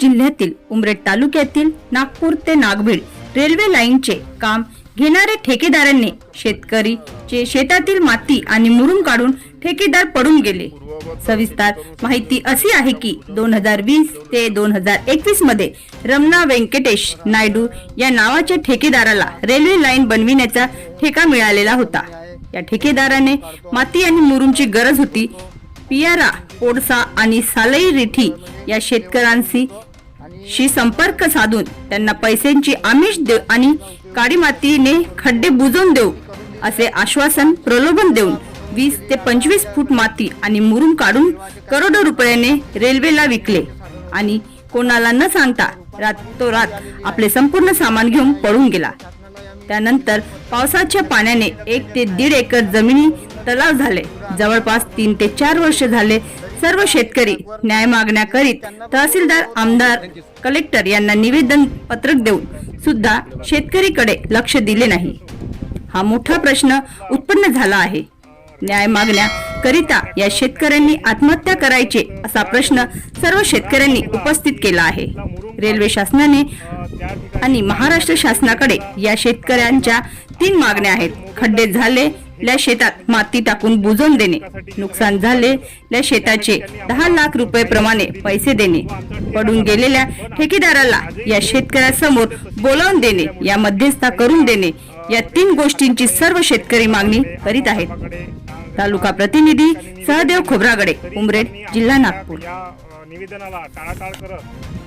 जिल्ह्यातील उमरेड तालुक्यातील नागपूर ते नागभीड रेल्वे लाईनचे काम घेणाऱ्या ठेकेदारांनी शेतकरीचे शेतातील माती आणि मुरुम काढून ठेकेदार पडून गेले. सविस्तर माहिती अशी आहे की दोन हजार वीस ते दोन हजार एकवीसमध्ये रमना व्यंकटेश नायडू या नावाच्या ठेकेदाराला रेल्वे लाईन बनविण्याचा ठेका मिळालेला होता. या ठेकेदाराने माती आणि मुरुमची गरज होती. पियारा पोडसा आणि सालई रिठी या शेतकऱ्यांशी शी संपर्क साधून त्यांना पैशांची आमिष देऊ आणि काळी मातीने खड्डे बुजवून देऊ असे आश्वासन प्रलोभन देऊन वीस ते पंचवीस फूट माती आणि मुरुम काढून करोडो रुपयाने रेल्वेला विकले. आणि कोणाला न सांगता रातोरात आपले संपूर्ण सामान घेऊन पळून गेला. त्यानंतर पावसाच्या पाण्याने एक ते दीड एकर जमिनी तलाव झाले. जवळपास तीन ते चार वर्ष झाले सर्व शेतकरी न्याय मागण्या करीत तहसीलदार आमदार कलेक्टर यांना निवेदन पत्रक देऊन सुद्धा शेतकरीकडे लक्ष दिले नाही. हा मोठा प्रश्न उत्पन्न झाला आहे. न्याय मागण्या करिता या शेतकऱ्यांनी आत्महत्या करायचे असा प्रश्न सर्व शेतकऱ्यांनी उपस्थित केला आहे. रेल्वे शासनाने आणि महाराष्ट्र शासनाकडे या शेतकऱ्यांच्या तीन मागण्या आहेत. खड्डे झाले ल्या शेतात माती टाकून बुजवून देणे नुकसान झालेल्या शेताचे दहा लाख रुपये प्रमाणे पैसे देणे पडून गेलेल्या ठेकेदाराला या शेतकऱ्यासमोर बोलावून देणे या मध्यस्था करून देणे या तीन गोष्टींची सर्व शेतकरी मागणी करीत आहेत. तालुका प्रतिनिधी सहदेव खोब्रागडे उमरेड जिल्हा नागपूर. निवेदनाला टाळाटाळ करत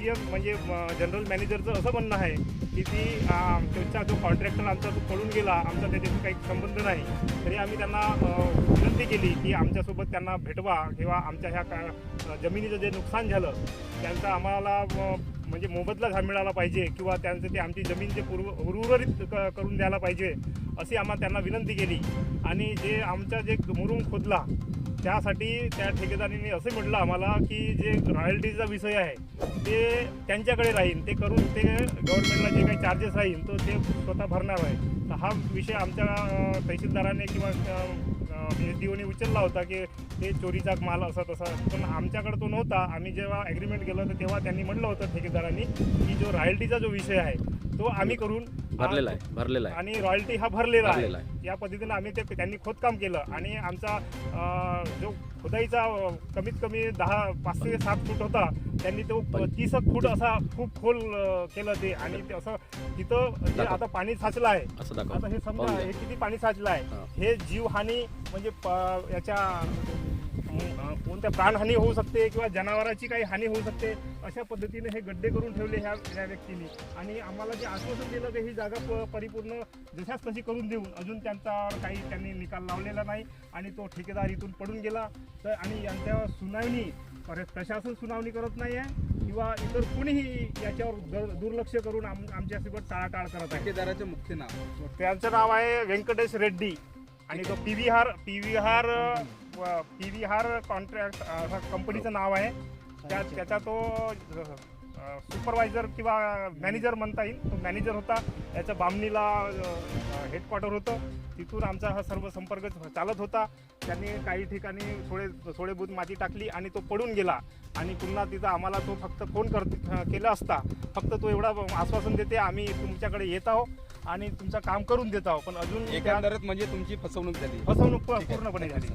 डीजीएम म्हणजे जनरल मॅनेजरचं असं म्हणणं आहे की ती आमच्या जो कॉन्ट्रॅक्टर आमचा तो पळून गेला आमचा त्याच्याशी काही संबंध नाही. तरी आम्ही त्यांना विनंती केली की आमच्यासोबत त्यांना भेटवा किंवा आमच्या ह्या का जमिनीचं जे नुकसान झालं त्यांचा आम्हाला म्हणजे मोबदला झा- मिळाला पाहिजे किंवा त्यांचं ते आमची जमीन जे पूर्व उर्वरित क- करून द्यायला पाहिजे अशी आम्हाला त्यांना विनंती केली. आणि जे आमचा जे मुरुम खोदला त्यासाठी त्या ठेकेदारांनी असं म्हटलं आम्हाला की जे रॉयल्टीचा विषय आहे ते त्यांच्याकडे राहील ते करून ते गव्हर्नमेंटला जे काही चार्जेस राहील तो ते स्वतः भरणार आहे. तर हा विषय आमच्या तहसीलदाराने किंवा एस डी ओने उचलला होता की ते चोरीचा माल असा तसा. पण आमच्याकडे तो नव्हता. आम्ही जेव्हा ॲग्रीमेंट केलं तर तेव्हा त्यांनी म्हटलं होतं ठेकेदारांनी की जो रॉयल्टीचा जो विषय आहे तो आम्ही करून भरलेला आहे भरलेला आहे आणि रॉयल्टी हा भरलेला भरलेला आहे या पद्धतीने आम्ही ते त्यांनी खोदकाम केलं आणि आमचा अं, जो खोदाईचा अं, कमीत कमी दहा पाच ते सात फूट होता त्यांनी तो तीस फूट असा खूप खोल अं, केलं ते आणि ते असं तिथं जे दाखव. आता पाणी साचलं आहे असं दाखव आता हे पाहून समजा घ्या. हे किती पाणी साचलं आहे हा. हे जीवहानी म्हणजे प- याच्या अं, कोणत्या प्राणहानी होऊ शकते किंवा जनावरांची काही हानी होऊ शकते अशा पद्धतीने हे गड्डे करून ठेवले ह्या ह्या व्यक्तीने. आणि आम्हाला जे आश्वासन दिलं की ही जागा प- परिपूर्ण जशाच तशी करून देऊन अजून त्यांचा काही त्यांनी निकाल लावलेला नाही आणि तो ठेकेदार इथून पडून गेला. तर आणि यांच्या सुनावणी पर- प्रशासन सुनावणी करत नाही आहे किंवा इतर कुणीही याच्यावर दुर्लक्ष करून आम आमच्यासोबत टाळाटाळ करत आहे. ठेकेदाराचे मुख्य नाव. त्यांचं नाव आहे व्यंकटेश रेड्डी आणि तो पी व्ही हार पी व्ही हार पी व्ही हार कॉन्ट्रॅक्ट कंपनीचं नाव आहे. त्या त्याचा तो सुपरवायझर किंवा मॅनेजर म्हणता येईल. तो मॅनेजर होता. याच्या बामणीला हेडक्वार्टर होतं. तिथून आमचा हा सर्व संपर्क चालत होता. त्यांनी काही ठिकाणी थोडे थोडेबहुत माती टाकली आणि तो पडून गेला. आणि पुन्हा तिथं आम्हाला तो फक्त फोन कर केला असता. फक्त तो एवढा आश्वासन देते आम्ही तुमच्याकडे येत आहोत आणि तुमचं काम करून देत आहोत. पण अजून एकंदरीत म्हणजे तुमची फसवणूक झाली. फसवणूक. पूर्णपणे झाली.